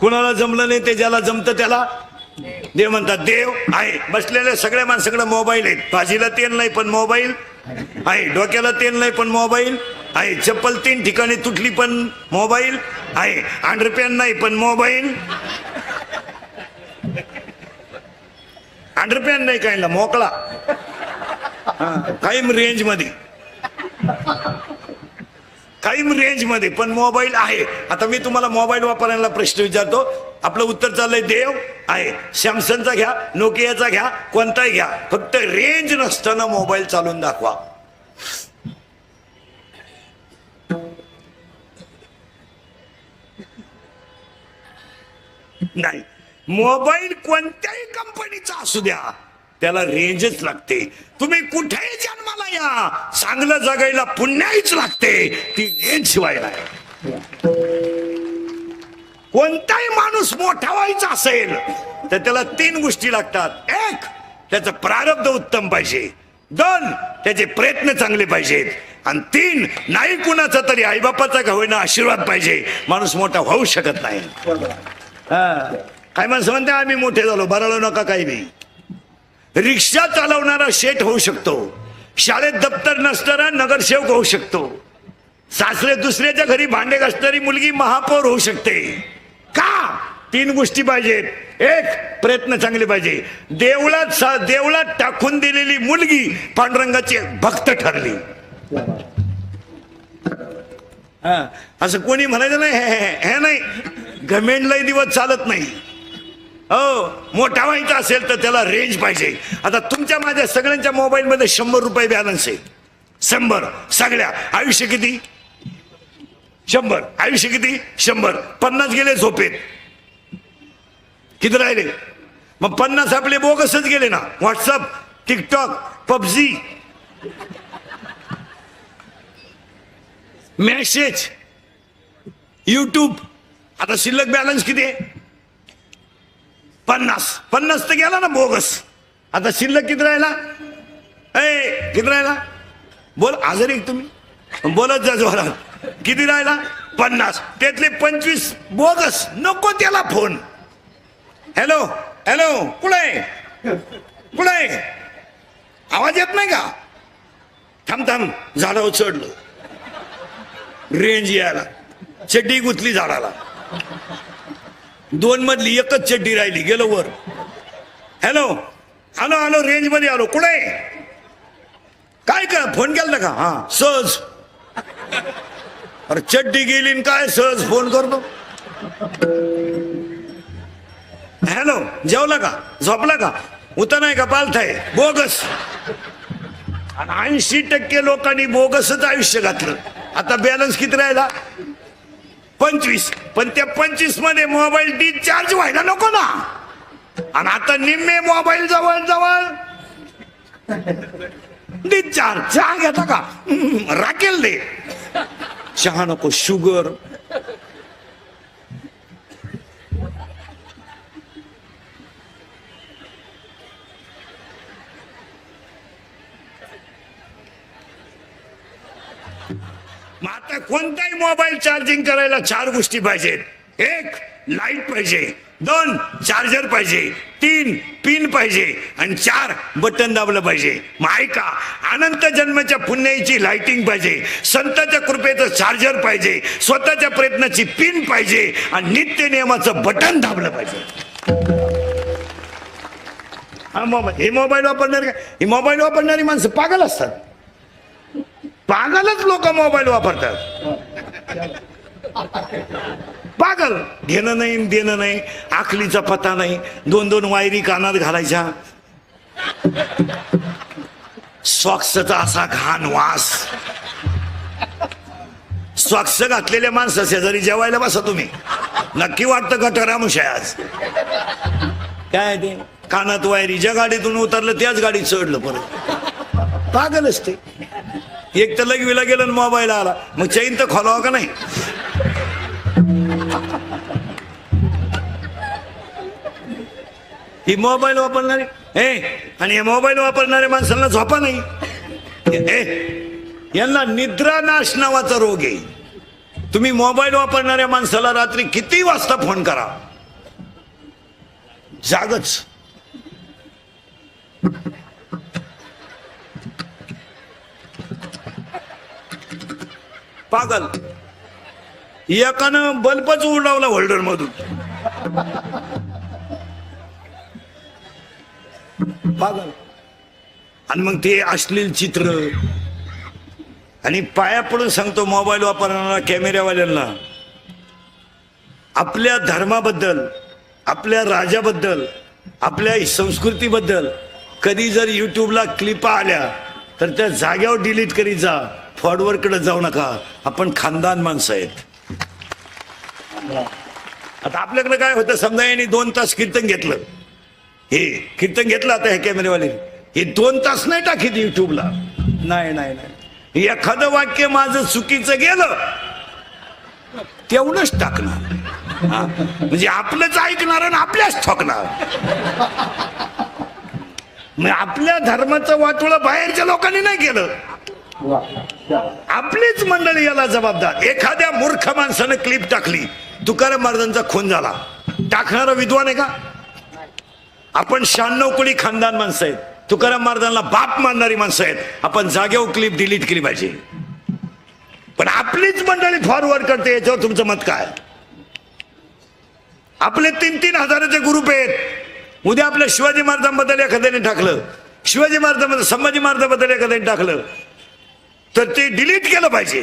कुणाला जमलं नाही ते ज्याला जमतं त्याला. देव म्हणतात देव आहे. बसलेल्या सगळ्या माणसाकडे मोबाईल आहेत. भाजीला तेल नाही पण मोबाईल आहे. डोक्याला तेल नाही पण मोबाईल आहे. चप्पल तीन ठिकाणी तुटली पण मोबाईल आहे. अंडरपॅन नाही पण मोबाईल. अंडरपॅन नाही कायला मोकळा. काही रेंजमध्ये काही रेंजमध्ये पण मोबाईल आहे. आता मी तुम्हाला मोबाईल वापरायला प्रश्न विचारतो. आपलं उत्तर चाललंय देव आहे. सॅमसंगचा घ्या नोकियाचा घ्या कोणताही घ्या. फक्त रेंज नसताना मोबाईल चालून दाखवा. नाही. मोबाईल कोणत्याही कंपनीचा असू द्या. त्याला रेंजच लागते. तुम्ही कुठेही या चांगलं जगायला पुण्याहीच लागते. ती रेंज शिवायला कोणताही माणूस मोठा व्हायचा असेल तर त्याला तीन गोष्टी लागतात. एक त्याचं प्रारब्ध उत्तम पाहिजे. दोन त्याचे प्रयत्न चांगले पाहिजेत. आणि तीन नाही कुणाचा तरी आईबापाचा का होईना आशीर्वाद पाहिजे. माणूस मोठा होऊ शकत नाही. हा. काय माणसं म्हणते आम्ही मोठे झालो बरालो नका काही नाही रिक्षा चालवणारा शेठ होऊ शकतो. शाळेत दप्तर नसताना नगरसेवक होऊ शकतो. सासरे दुसऱ्याच्या घरी भांडे घासणारी मुलगी महापौर होऊ शकते. का? तीन गोष्टी पाहिजेत. एक प्रयत्न चांगले पाहिजे. देवळात सा- देवळात टाकून दिलेली मुलगी पांडुरंगाची भक्त ठरली. हा, असं कोणी म्हणायचं नाही हे- हे हे नाही. घमेंडलाही दिवस चालत नाही. हो मोठा व्हायचा असेल तर त्याला रेंज पाहिजे. आता तुमच्या माझ्या सगळ्यांच्या मोबाईलमध्ये शंभर रुपये बॅलन्स आहे. शंभर सगळ्या. आयुष्य किती? शंभर. आयुष्य किती? शंभर. पन्नास गेले झोपेत. किती राहिले? मग पन्नास आपले बोगसच गेले ना. WhatsApp TikTok PUBG. Message YouTube आता शिल्लक बॅलन्स किती आहे? पन्नास. पन्नास तर गेला ना बोगस. आता शिल्लक किती राहिला? ए किती राहिला? बोल आजारी तुम्ही? बोलत जा जोरात. किती राहिला? पन्नास. त्यातले पंचवीस बोगस. नको त्याला फोन. हॅलो हॅलो कुठे कुठे आवाज येत नाही का? थांब थांब. झाडावर चढलो रेंज यायला. चड्डी गुतली झाडाला. दोन मधली एकच चड्डी राहिली गेलो वर. हॅलो आलो आलो रेंजमध्ये आलो. कुठे? काय का फोन केला का? हा सहज. अरे चड्डी गेली काय सहज फोन करतो? हॅलो जेवला का? झोपला का? उतर नाही का? पालथाय? बोगस. आणि ऐंशी टक्के लोकांनी बोगसच आयुष्य घातलं. आता बॅलन्स किती राहिला? पंचवीस. पण त्या पंचवीसमध्ये मोबाईल डिस्चार्ज व्हायला नको ना. आणि आता निम्मे मोबाईल जवळ जवळ डिस्चार्ज चहा घेता का? राखेल दे. चहा नको शुगर मग आता कोणताही मोबाईल चार्जिंग करायला चार गोष्टी पाहिजेत. एक लाइट पाहिजे. दोन चार्जर पाहिजे. तीन पिन पाहिजे. आणि चार बटन दाबलं पाहिजे. मग ऐका अनंत जन्माच्या पुण्याची लाइटिंग पाहिजे. संताच्या कृपेचं चार्जर पाहिजे. स्वतःच्या प्रयत्नाची पिन पाहिजे. आणि नित्य नियमाचं बटन दाबलं पाहिजे. हा मोबाईल हे मोबाईल वापरणारे काय हे मोबाईल वापरणारी माणसं पागल असतात. पागलच लोक मोबाईल वापरतात. पागल. घेणं नाही देणं नाही आखलीचा पत्ता नाही दोन दोन वायरी कानात घालायच्या. सॉक्सचा असा घाण वास. सॉक्स घातलेल्या माणसं शेजारी जेवायला बसा तुम्ही. नक्की वाटतं गटरामुश आहे आज. काय ते? कानात वायरी ज्या गाडीतून उतरलं त्याच गाडीत चढलं परत. पागल असते. एक तर लगवीला गेलं आणि मोबाईल आला. मग चैन तर खोलावा का नाही? ही मोबाईल वापरणारे ए आणि हे मोबाईल वापरणाऱ्या माणसांना झोपा नाही. ए यांना निद्रानाश नावाचा रोग आहे. तुम्ही मोबाईल वापरणाऱ्या माणसाला रात्री किती वाजता फोन करा? जागच. पागल. एकानं बल्बच उडवला होल्डर मधून पागल. आणि मग ते अश्लील चित्र. आणि पाया पडून सांगतो मोबाईल वापरणारा कॅमेऱ्यावाल्यांना आपल्या धर्माबद्दल आपल्या राजाबद्दल आपल्या संस्कृतीबद्दल कधी जर युट्यूबला क्लिपा आल्या तर त्या जाग्यावर डिलीट करीत जा. फॉरवर्डकडे जाऊ नका. आपण खानदान माणसं आहेत. आता आपल्याकडे काय होतं समजा यांनी दोन तास कीर्तन घेतलं. हे कीर्तन घेतलं आता हे कॅमेरेवाले. हे दोन तास नाही टाकीत युट्यूबला नाही नाही नाही. एखादं वाक्य माझं चुकीचं गेलं तेवढंच टाकणार. म्हणजे आपलंच ऐकणार आणि आपल्याच ठोकणार. मग आपल्या धर्माचं वाटोळं बाहेरच्या लोकांनी नाही केलं. आपलीच मंडळी याला जबाबदार. एखाद्या मूर्ख माणसानं क्लिप टाकली तुकाराम महाराजांचा खून झाला. टाकणारा विद्वान आहे का? आपण शहाण्णव कोळी खानदान माणसं आहेत. तुकाराम महाराजांना बाप मानणारी माणसं आहेत. आपण जागेवर क्लिप डिलीट केली पाहिजे. पण आपलीच मंडळी फॉरवर्ड करते याच्यावर तुमचं मत काय? आपले तीन तीन हजाराचे ग्रुप आहेत. उद्या आपल्या शिवाजी महाराजांबद्दल एखाद्याने टाकलं. शिवाजी महाराजांबद्दल संभाजी महाराजांबद्दल एखाद्याने टाकलं. तर ते डिलीट केलं पाहिजे.